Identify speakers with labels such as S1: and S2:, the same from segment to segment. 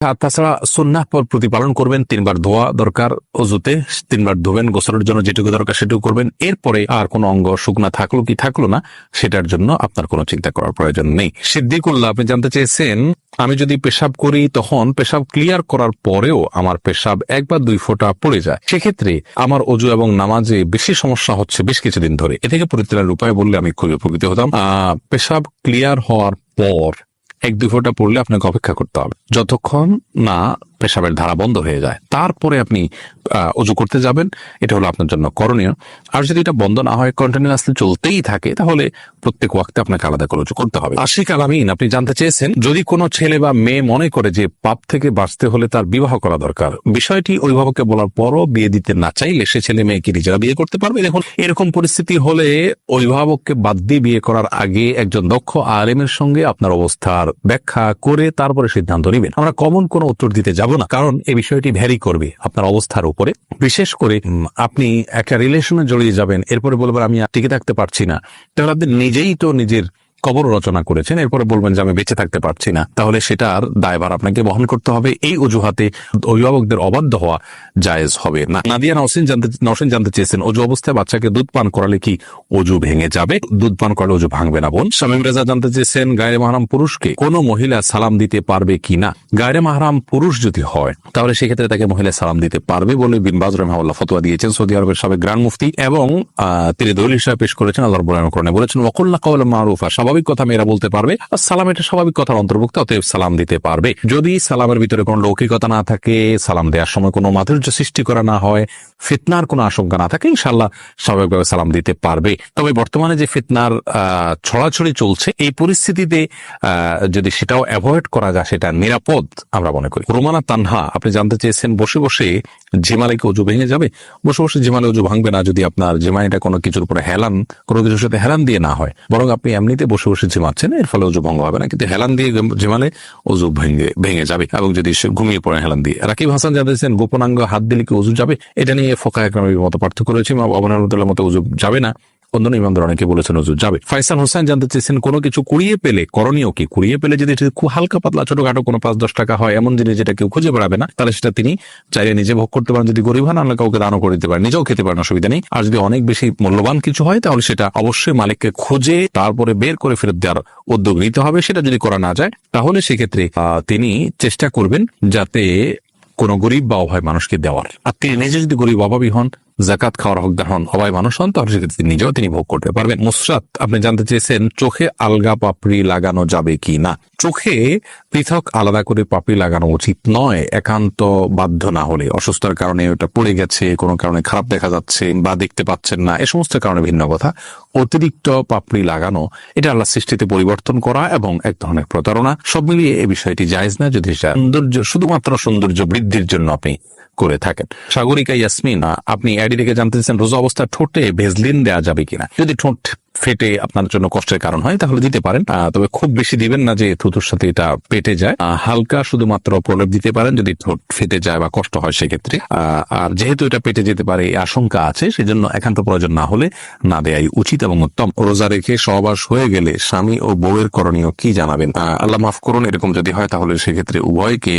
S1: তাছাড়া সুন্নাহ পর প্রতিপালন করবেন তিনবার ধোয়া দরকার অজুতে তিনবার ধোবেন গোসলের জন্য যেটুকু দরকার সেটুকু করবেন। এরপরে আর কোনো অঙ্গ শুকনা থাকল কি থাকল না সেটার জন্য আপনার কোনো চিন্তা করার প্রয়োজন নেই। সিদ্দিকুল্লাহ আপনি জানতে চেয়েছেন আমি যদি পেশাব করি তখন পেশাব ক্লিয়ার করার পরেও আমার পেশাব এক বা দুই ফোঁটা পড়ে যায়। সেক্ষেত্রে আমার অজু এবং নামাজে বেশি সমস্যা হচ্ছে বেশ কিছুদিন ধরে। এ থেকে পরিত্রাণের উপায় বললে আমি খুবই উপকৃত হতাম। আহ, পেশাব ক্লিয়ার হওয়ার পর এক দু ফোঁটা পড়লে আপনাকে অপেক্ষা করতে হবে। যতক্ষণ না পেশাবের ধারা বন্ধ হয়ে যায়। তারপরে আপনি অজু করতে যাবেন। এটা হলো আপনার জন্য করণীয়। আর যদি এটা বন্ধ না হয় কন্টিনিউয়াসলি চলতেই থাকে, তাহলে প্রত্যেক ওয়াক্তে আপনাকে আলাদা করে উজু করতে হবে। আশিক আলামিন, আপনি জানতে চেয়েছেন, যদি কোনো ছেলে বা মেয়ে মনে করে যে পাপ থেকে বাঁচতে হলে তার বিবাহ করা দরকার, বিষয়টি অভিভাবককে বলার পরও বিয়ে দিতে না চাইলে সে ছেলে মেয়েকে নিজেরা বিয়ে করতে পারবে? দেখুন, এরকম পরিস্থিতি হলে অভিভাবককে বাদ দিয়ে বিয়ে করার আগে একজন দক্ষ আলেমের সঙ্গে আপনার অবস্থার ব্যাখ্যা করে তারপরে সিদ্ধান্ত নেবেন। আমরা কমন কোনো উত্তর দিতে যাব না। কারণ এই বিষয়টি ভ্যারি করবে আপনার অবস্থার উপরে। বিশেষ করে আপনি একটা রিলেশনে জড়িয়ে যাবেন, এরপরে বলবেন, আমি টিকে থাকতে পারছি না। তাহলে আপনি নিজেই তো নিজের কবর রচনা করেছেন। এরপরে বলবেন যে, আমি বেঁচে থাকতে পারছি না। তাহলে সেটার দায়ভার আপনাকে বহন করতে হবে। এই অজুহাতে অভিভাবকদের অবাধ্য হওয়া জায়েজ হবে না। নাদিয়া নওসিন জানতে নওসিন জানতে চেয়েছেন, অজু অবস্থায় বাচ্চাকে দুধ পান করালে কি অজু ভেঙে যাবে? দুধ পান করলে অজু ভাঙবে না, বোন। শামীম রেজা জানতে চেয়েছেন গায়ে মাহারাম পুরুষকে কোন মহিলা সালাম দিতে পারবে কিনা গায়ে মাহারাম পুরুষ যদি হয়, তাহলে সেক্ষেত্রে তাকে মহিলা সালাম দিতে পারবে বলে বিনবাজ রহমাউল্লাহ ফতোয়া দিয়েছেন সৌদি আরবের সাবেক গ্রান্ড মুফতি এবং তিনি দলিল হিসাবে পেশ করেছেন, আল্লাহ বলেছেন ওয়াকুল্লা কওলা মারুফা। স্বাভাবিক কথা মেয়েরা বলতে পারবে, আর সালাম এটা স্বাভাবিক কথার অন্তর্ভুক্ত, অতএব সালাম দিতে পারবে। যদি সালামের ভিতরে কোনো লৌকিকতা না থাকে, সালাম দেওয়ার সময় কোনো মাধুর্য সৃষ্টি করা না হয়, ফিতনার কোনো আশঙ্কা না থাকে ইনশাল্লাহ স্বাভাবিকভাবে সালাম দিতে পারবে। তবে বর্তমানে যে ফিতনার ছড়াছড়ি চলছে, এই পরিস্থিতিতে যদি সেটাও অ্যাভয়েড করা যায়, সেটা নিরাপদ, আমরা মনে করি। রোমানা তানহা, আপনি জানতে চেয়েছেন, বসে বসে জিমালে কি অজু ভেঙে যাবে? বসে বসে ঝিমালে অজু ভাঙবে না যদি আপনার ঝিমানিটা কোনো কিছুর উপরে হেলান, কোনো কিছুর সাথে হেলান দিয়ে না হয়। বরং আপনি এমনিতে বসে বসে ঝিমাচ্ছেন, এর ফলে অজু ভঙ্গ হবে না। কিন্তু হেলান দিয়ে ঝিমালে অজু ভেঙে ভেঙে যাবে এবং যদি সে ঘুমিয়ে পড়ে হেলান দিয়ে। রাকিব হাসান জানিয়েছেন গোপনাঙ্গ হাত দিলে কি অজু যাবে? এটা নিয়ে ফোকা একরামের মতো পার্থক্য রয়েছে। অবনার মতো অজু যাবে না। অন্য ইমামদের অনেকে বলেছেন যাবে। ফাইসাল হোসেন জানতে চেয়েছেন, কোনো কিছু কুড়িয়ে পেলে করণীয় কি? কুড়িয়ে পেলে যদি খুব হালকা পাতলা, ছোটখাটো কোনো পাঁচ, দশ টাকা হয়, এমন জিনিস যেটা কেউ খুঁজে বেড়াবে না, তাহলে সেটা তিনি চাইলে নিজে ভোগ করতে পারেন। যদি গরিব হন কাউকে দানও করে দিতে পারেন, নিজেও খেতে পারেন, অসুবিধা নেই। আর যদি অনেক বেশি মূল্যবান কিছু হয়, তাহলে সেটা অবশ্যই মালিককে খুঁজে তারপরে বের করে ফেরত দেওয়ার উদ্যোগ নিতে হবে। সেটা যদি করা না যায়, তাহলে সেক্ষেত্রে তিনি চেষ্টা করবেন যাতে কোনো গরিব বা অভয় মানুষকে দেওয়ার। আর তিনি নিজে যদি গরিব, অভাবী হন জাকাত খাওয়ার হকদার হন অভয় মানুষ হন তাহলে সেক্ষেত্রে নিজেও তিনি ভোগ করতে পারবেন। মুসরাত আপনি জানতে চেয়েছেন, চোখে আলগা পাপড়ি লাগানো যাবে কি না? চোখে পৃথক আলাদা করে পাপড়ি লাগানো উচিত নয়, একান্ত বাধ্য না হলে। অসুস্থতার কারণে ওটা পড়ে গেছে, কোনো কারণে খারাপ দেখা যাচ্ছে বা দেখতে পাচ্ছেন না, এ সমস্ত কারণে ভিন্ন কথা। অতিরিক্ত পাপড়ি লাগানো, এটা আল্লাহ সৃষ্টিতে পরিবর্তন করা এবং এক ধরনের প্রতারণা। সব মিলিয়ে এই বিষয়টি জায়েজ না, যদি সৌন্দর্য, শুধুমাত্র সৌন্দর্য বৃদ্ধির জন্য আপনি করে থাকেন। সাগরিকা ইয়াসমিন আপনি অ্যাডি থেকে জানতে রোজা অবস্থা ঠোঁটে ভেজলিন দেওয়া যাবে কিনা? যদি ঠোঁট ফেটে আপনার জন্য কষ্টের কারণ হয়, তাহলে দিতে পারেন। তবে খুব বেশি দিবেন না যে থুতুর সাথে এটা পেটে যায়। হালকা শুধুমাত্র প্রলেপ দিতে পারেন যদি ঠোঁট ফেটে যায় বা কষ্ট হয় সেক্ষেত্রে। আর যেহেতু এটা পেটে যেতে পারে, এই আশঙ্কা আছে, সেজন্য একান্ত প্রয়োজন না হলে না দেয়াই উচিত এবং উত্তম। রোজা রেখে সহবাস হয়ে গেলে স্বামী ও বউয়ের করণীয় কি জানাবেন? আল্লাহ মাফ করুন, এরকম যদি হয় তাহলে সেক্ষেত্রে উভয়কে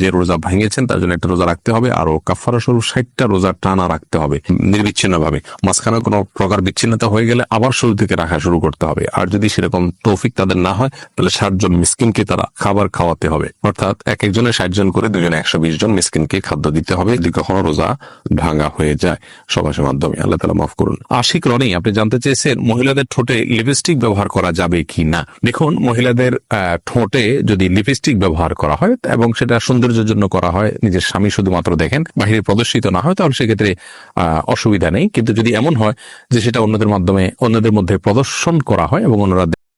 S1: যে রোজা ভেঙেছেন তার জন্য একটা রোজা রাখতে হবে আরও কাফারা স্বরূপ ষাটটা রোজা টানা রাখতে হবে নির্বিচ্ছিন্ন ভাবে মাঝখানে কোনো প্রকার বিচ্ছিন্নতা হয়ে গেলে আবার শুরু থেকে রাখা শুরু করতে হবে। আর যদি সেরকম তৌফিক তাদের না হয়, তাহলে ষাট জন মিসকিনকে তারা খাবার খাওয়াতে হবে। অর্থাৎ এক একজনের ষাট জন করে দুজনে একশো বিশ জন মিসকিনকে খাদ্য দিতে হবে যদি কখনো রোজা ভাঙা হয়ে যায় সবাসের মাধ্যমে। আল্লাহ তালা মাফ করুন। আশিক রনি, আপনি জানতে চেয়েছেন মহিলাদের ঠোঁটে লিপস্টিক ব্যবহার করা যাবে কি না দেখুন, মহিলাদের ঠোঁটে যদি লিপস্টিক ব্যবহার করা হয় এবং সেটা সৌন্দর্যের জন্য করা হয়, নিজের স্বামী শুধুমাত্র দেখেন, বাহিরে প্রদর্শিত না হয়, তাহলে সেক্ষেত্রে অসুবিধা নেই। কিন্তু যদি এমন হয় যে সেটা অন্যদের মাধ্যমে, অন্যদের মধ্যে প্রদর্শন করা হয় এবং অন্যরা